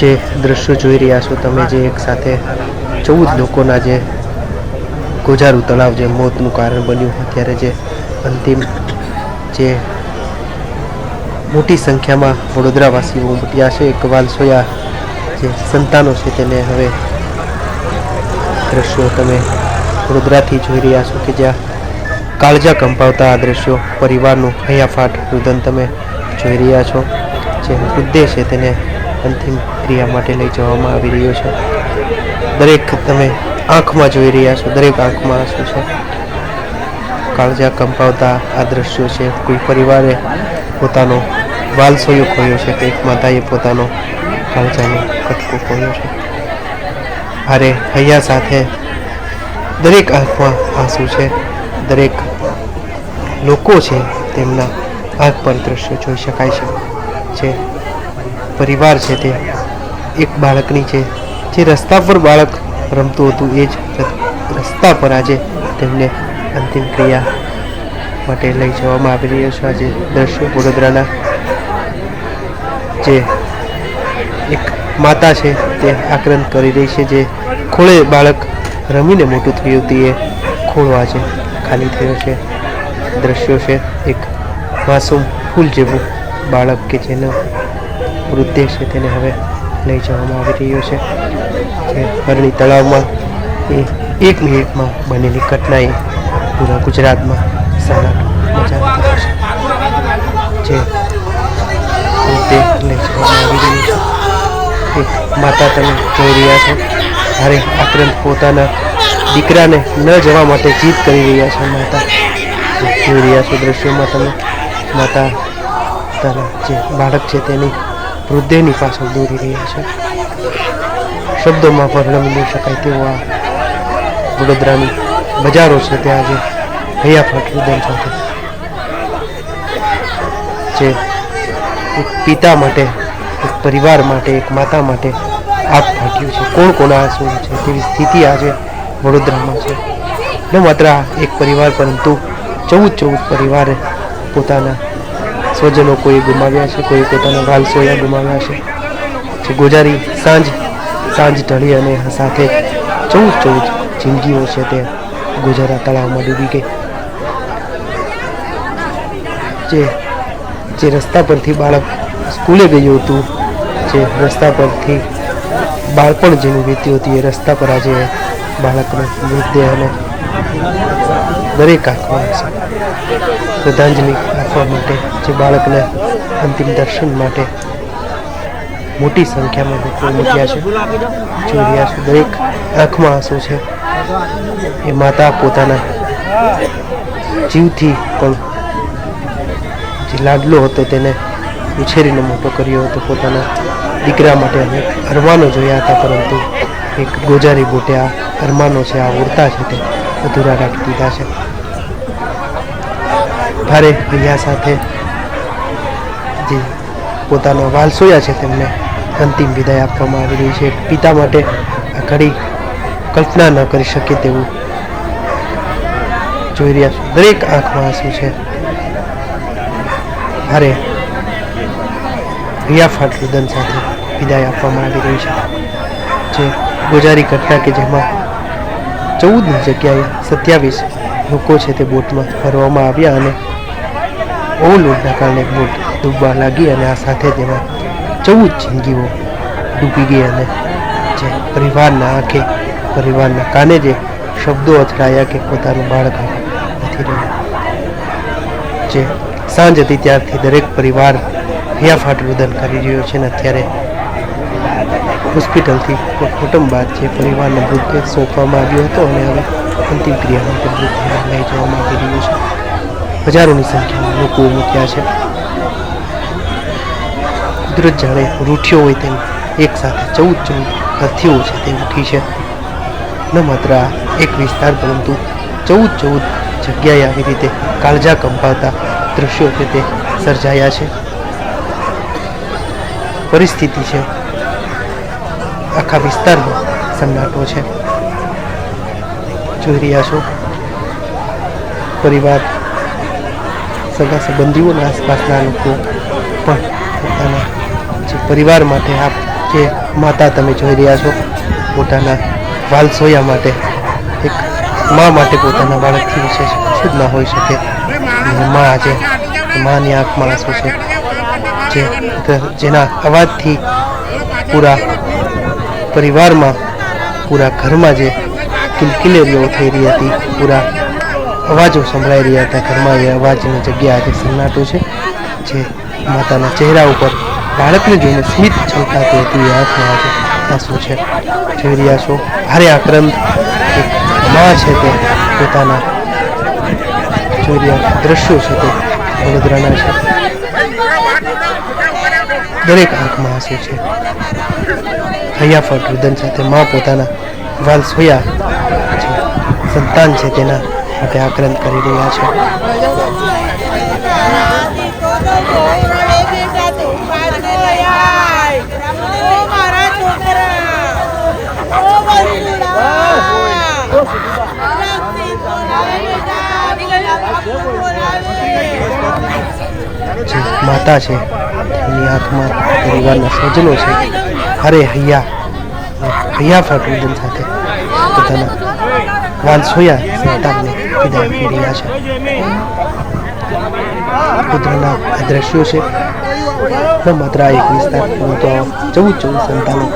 જે દ્રશ્યો જોઈ રહ્યા છો તમે જે એક સાથે ચૌદ લોકોના જે ગોજારું તળાવ જે મોતનું કારણ બન્યું અત્યારે જે અંતિમ જે મોટી સંખ્યામાં વડોદરાવાસીઓ ઉમટ્યા છે. એક વાલસોયા જે સંતાનો છે તેને હવે દ્રશ્યો તમે વડોદરાથી જોઈ રહ્યા છો કે જ્યાં કાળજા કંપાવતા આ દ્રશ્યો પરિવારનું હૈયાફાટ રુદન તમે જોઈ રહ્યા છો. જે મૃતદેહ છે તેને અંતિમ ક્રિયા માટે લઈ જવામાં આવી રહ્યો છે. દરેક તમે આંખમાં જોઈ રહ્યા છો. દરેક આંખમાં આંસુ છે? કાળજા કંપાવતા આ દ્રશ્યો છે. કોઈ પરિવારે પોતાનો વાલસોયો ખોયો છે કે એક માતાએ પોતાનો કાળજાનો કટકો ખોયો છે. ભારે હૈયા સાથે દરેક આંખમાં આંસુ છે. દરેક લોકો છે તેમના આંખ પર દ્રશ્યો જોઈ શકાય છે. જે પરિવાર છે તે એક બાળકની છે. જે રસ્તા પર બાળક રમતું હતું, એ જ રસ્તા પર આજે તેમને અંતિમ ક્રિયા માટે લઈ જવામાં આવી રહ્યો છે. આજે દ્રશ્યો વડોદરાના જે એક માતા છે તે આક્રંદ કરી રહી છે. જે ખોળે બાળક રમીને મોટું થયું હતું, એ ખોળો આજે ખાલી થયો છે. દ્રશ્યો છે. એક માસૂમ ફૂલ જેવું બાળક કે જેનો મૃતદેહ છે તેને હવે લઈ જવામાં આવી રહ્યો છે. જે હરણી તળાવમાં એ એક મિનિટમાં બનેલી ઘટનાએ પૂરા ગુજરાતમાં સારા મચાવી છે. જે મૃતદેહ લઈ જવામાં આવી રહ્યો છે. એક માતા તમે જોઈ રહ્યા છો. ભારે આક્રંત પોતાના દીકરાને ન જવા માટે જીત કરી રહ્યા છે માતા. જોઈ રહ્યા દ્રશ્યોમાં તમે માતા, તારા જે બાળક છે તેની હૃદયની પાછળ દોરી રહ્યા છે. શબ્દોમાં વર્ણવી લઈ શકાય તેવો આ વડોદરાની બજારો છે ત્યાં આજે હૈયાફાટ રુદન સાથે. જે એક પિતા માટે, એક પરિવાર માટે, એક માતા માટે આપ ફાટ્યું છે. કોણ કોના આંસુ છે તેવી સ્થિતિ આજે વડોદરામાં છે. ન માત્ર એક પરિવાર પરંતુ ચૌદ ચૌદ પરિવારે પોતાના સ્વજનો કોઈ ગુમાવ્યા છે, કોઈ પોતાના વાલસોયા ગુમાવ્યા છે. જે ગોજારી સાંજ સાંજ ઢળી અને સાથે ચૌદ ચૌદ જિંદગીઓ છે તે ગોજારા તળાવમાં ડૂબી ગઈ. જે જે રસ્તા પરથી બાળક સ્કૂલે ગયું હતું, જે રસ્તા પરથી બાળપણ જેનું વીત્યું હતું, એ રસ્તા પર આજે બાળકનો મૃતદેહ અને દરેક આંખમાં શ્રદ્ધાંજલિ આપવા માટે જે બાળકને અંતિમ દર્શન માટે મોટી સંખ્યામાં લોકો ઉમટ્યા છે. રહ્યા છે, દરેક આંખમાં આંસુ છે. એ માતા પોતાના જીવથી પણ જે લાડલો હતો તેને ઉછેરીને મોટો કર્યો હતો. પોતાના દીકરા માટે અનેક અરમાનો જોયા હતા, પરંતુ એક ગોજારી બોટે આ અરમાનો છે, આ ઉડતા છે તે. અધૂરા રાખી દીધા છે. ભારે હૈયા સાથે જે પોતાના વાલસોયા છે તેમને અંતિમ વિદાય આપવામાં આવી રહી છે. પિતા માટે આ ઘડી કલ્પના ન કરી શકે તેવું જોઈ રહ્યા છો. દરેક આંખમાં આંસુ છે. ભારે રિયાફાટ રુદન સાથે વિદાય આપવામાં આવી રહી છે. જે ગુજારી ઘટના કે જેમાં ચૌદની જગ્યાએ સત્યાવીસ લોકો છે તે બોટમાં ફરવામાં આવ્યા અને ઓવરલોડના કારણે બોટ ડૂબવા લાગી અને આ સાથે તેમાં ચૌદ જિંદગીઓ ડૂબી ગઈ અને જે પરિવારના આંખે, પરિવારના કાને જે શબ્દો અથડાયા કે પોતાનું બાળક નથી રહ્યું. જે સાંજ હતી ત્યારથી દરેક પરિવાર ફિયાફાટ રુદન કરી રહ્યો છે ને અત્યારે હોસ્પિટલથી કુટુંબ બાદ જે પરિવારને મૃતદેહ સોંપવામાં આવ્યો હતો અને હવે અંતિમ ક્રિયા માટે મૃતદેહ લઈ જવામાં આવી રહ્યો છે. હજારોની સંખ્યામાં લોકો મૂક્યા છે. કુદરત જાણે રૂઠ્યો હોય તેમ એક સાથે ચૌદ ચૌદ હથિયો છે તે ઉઠી છે. ન માત્ર આ એક વિસ્તાર, પરંતુ ચૌદ ચૌદ જગ્યાએ આવી રીતે કાળજા કંપાતા દ્રશ્યો છે તે સર્જાયા છે. પરિસ્થિતિ છે આખા વિસ્તારમાં સન્નાટો છે. જોઈ રહ્યા છો. પરિવાર, સગા સંબંધીઓના આસપાસના લોકો પણ પોતાના જે પરિવાર માટે આપ જે માતા તમે જોઈ રહ્યા છો, પોતાના વાલસોયા માટે, એક મા માટે પોતાના બાળકથી વિશેષ કશું ના હોઈ શકે. મા આજે માની આંખમાં આંસુ છે, જે જેના અવાજથી પૂરા પરિવારમાં પૂરા ઘરમાં જે કિલકિલેરીઓ થઈ રહી હતી, પૂરા અવાજો સંભળાઈ રહ્યા હતા ઘરમાં. એ અવાજની જગ્યા આજે સન્નાટો છે, જે માતાના ચહેરા ઉપર બાળકને જોઈને સ્મિત છલકાતી હતી. આંખમાં આજે આંસુ છે. જોઈ રહ્યા છો, ભારે આક્રંદ મા છે તે, પોતાના જોઈ રહ્યા દ્રશ્યો છે તે, વડોદરાના છે. દરેક આંખમાં આંસુ છે. હૈયાફટ રુદન સાથે મા પોતાના વાલ સોયા સંતાન છે તેના માટે આક્રંદ કરી રહ્યા છે. માતા છે તેની આંખમાં પરિવારના સ્વજનો છે. હરે હૈયા. હૈયા રુદન સાથે. પોતાના વાલ સોયા સંતાનને વિદાય આપી રહ્યા છે. પુત્રના આ દ્રશ્યો છે. ન માત્ર એક વિસ્તાર પરંતુ ચૌદ ચૌદ સંતાનો,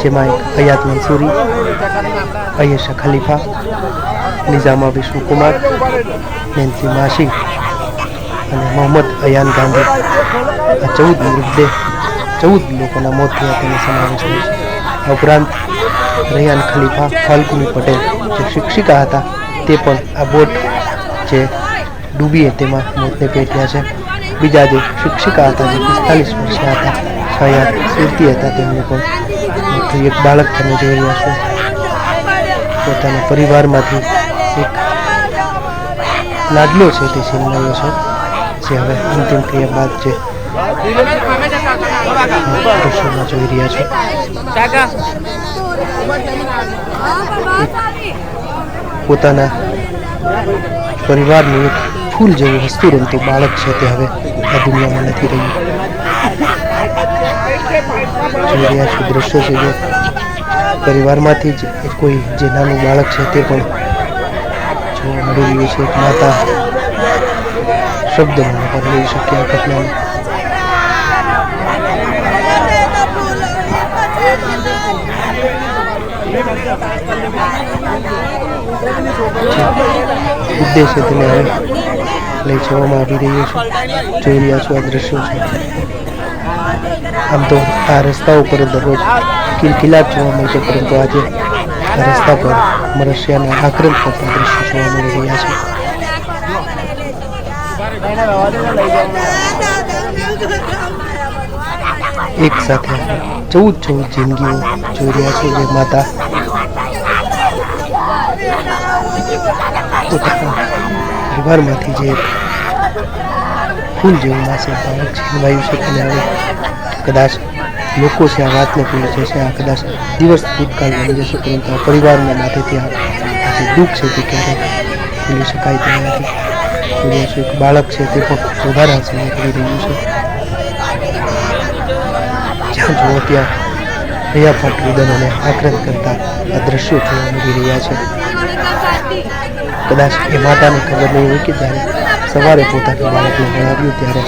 જેમાં એક હયાત મંસૂરી, અયશા ખલીફા, નિઝામા વિષ્ણુકુમાર, નેન્સી માસી અને મોહમ્મદ અયાન ગાંધી. આ ચૌદ મૃતદેહ ચૌદ લોકોના મોત થયા તેનો સમાવેશ થાય છે. ઉપરાંત રૈયાન ખલીફા ફાલ્ગુની પટેલ જે શિક્ષિકા હતા, તે પણ આ બોટ જે ડૂબીએ તેમાં મોતને પેટ્યા છે. બીજા જે શિક્ષિકા હતા, જે પિસ્તાલીસ વર્ષના હતા છાયા સુરતી હતા, તેમને પણ એક બાળક તમે જોઈ રહ્યા છો. પોતાના પરિવારમાંથી એક લાડલો છે તે છીનવાયો છે. જે હવે અંતિમ ક્રિયા બાદ જે દ્રશ્યોમાં જોઈ રહ્યા છે. પોતાના પરિવારનું ફૂલ જેવું હસતું રમતું બાળક છે તે હવે આ દુનિયામાં નથી રહ્યું જોઈ રહ્યા છે દ્રશ્ય છે જે પરિવારમાંથી જ કોઈ જે નાનું બાળક છે તે પણ જોવા મળી રહ્યું છે. એક માતા શબ્દમાં પર લઈ શકે આ ઘટનાને ઉદ્દેશ્ય તેને લઈ જવામાં આવી રહ્યો છે જોઈ રહ્યા છો આ દ્રશ્યો છે આમ તો આ રસ્તા ઉપર દરરોજ કિલકિલાટ જોવા છે પરંતુ આજે આ રસ્તા પર મરશિયાને આક્રમ કરતા દ્રશ્યો જોવા મળી રહ્યા છે એક સાથે ચૌદ ચૌદ જિંદગીઓ જોઈ રહ્યા છો જે માતા પરિવારમાંથી જે ફૂલ જેવું માસે બાળક છીનવાયું છે તેને હવે કદાચ લોકો છે આ વાતને ભૂલી જશે, આ કદાચ દિવસ ભૂતકાળ બની જશે, પરંતુ આ પરિવારના માથેથી આ જે દુઃખ છે તે ક્યારેય ભૂલી શકાય તેમ છો બાળક છે તે પણ વધારે સમય કરી રહ્યું છે. જુઓ ત્યાં હૈયાફાટ રુદન અને આક્રંદ કરતા આ દ્રશ્યો જોવા મળી રહ્યા છે. કદાચ એ માતાને ખબર નહીં હોય કે જ્યારે સવારે પોતાના બાળકને ભણાવ્યું ત્યારે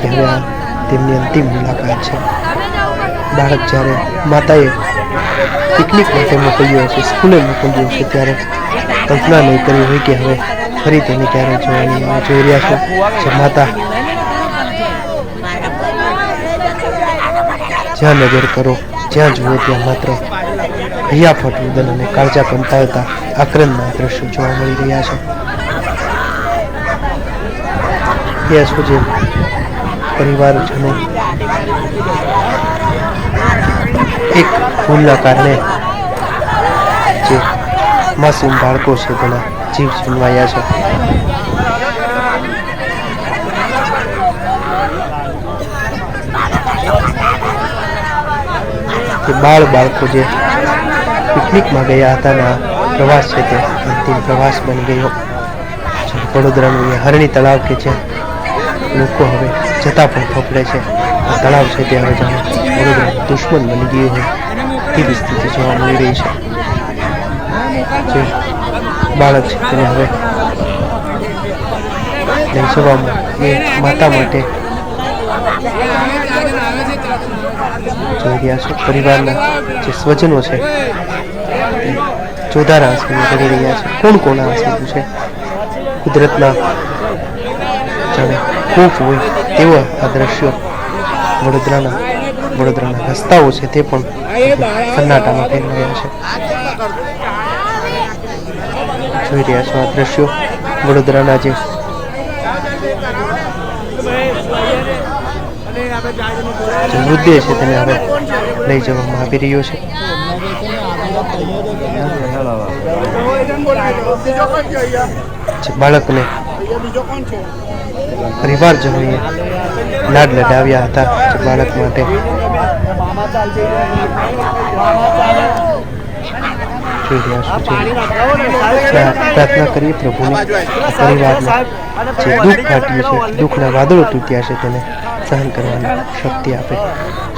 કે હવે આ તેમની અંતિમ મુલાકાત છે. બાળક જ્યારે માતાએ પિકનિક માટે મોકલ્યો હશે, સ્કૂલે મોકલ્યો હશે ત્યારે કલ્પના નહીં કરી હોય કે હવે ફરી તેને ક્યારે જોવાની જોઈ રહ્યા છે. જે માતા જ્યાં નજર કરો, જ્યાં જુઓ ત્યાં માત્ર હૈયાફટ રુદન અને કાળજા કંટાળતા આક્રંદના દ્રશ્યો જોવા મળી રહ્યા છે. ત્યાં સુધી પરિવારજનો એક ભૂલના કારણે જે માસૂમ બાળકો છે તેના જીવ છીનવાયા છે. જે બાળ બાળકો જે પિકનિકમાં ગયા હતા ને આ પ્રવાસ છે તે, અંતિમ પ્રવાસ બની ગયો. વડોદરાનું હરણી તળાવ કે છે લોકો હવે જતા પણ ફફડે છે, આ તળાવ છે તે હવે જાણે વડોદરા દુશ્મન બની ગયું હોય તેવી સ્થિતિ જોવા મળી રહી છે. જે બાળક છે તેને હવે લઈ જવામાં એ માતા માટે જોઈ રહ્યા છો. પરિવારના જે સ્વજનો છે જોધારા આંસુ કરી રહ્યા છે. કોણ કોણ આંસુ છે? કુદરતના જાણે ખૂબ હોય તેવા આ દ્રશ્યો વડોદરાના વડોદરાના રસ્તાઓ છે તે પણ સન્નાટામાં ફેરવાયા છે. જોઈ રહ્યા છો આ દ્રશ્યો વડોદરાના જે જે મુદ્દે છે તેને હવે લઈ જવામાં આવી રહ્યો છે. બાળકને પરિવારજનોએ લાડ લડાવ્યા હતા બાળક માટે. પ્રાર્થના કરીએ પ્રભુને પરિવારને જે દુઃખ ફાટ્યું છે, દુઃખના વાદળો તૂટ્યા છે તેને. સહન કરવાની શક્તિ આપે.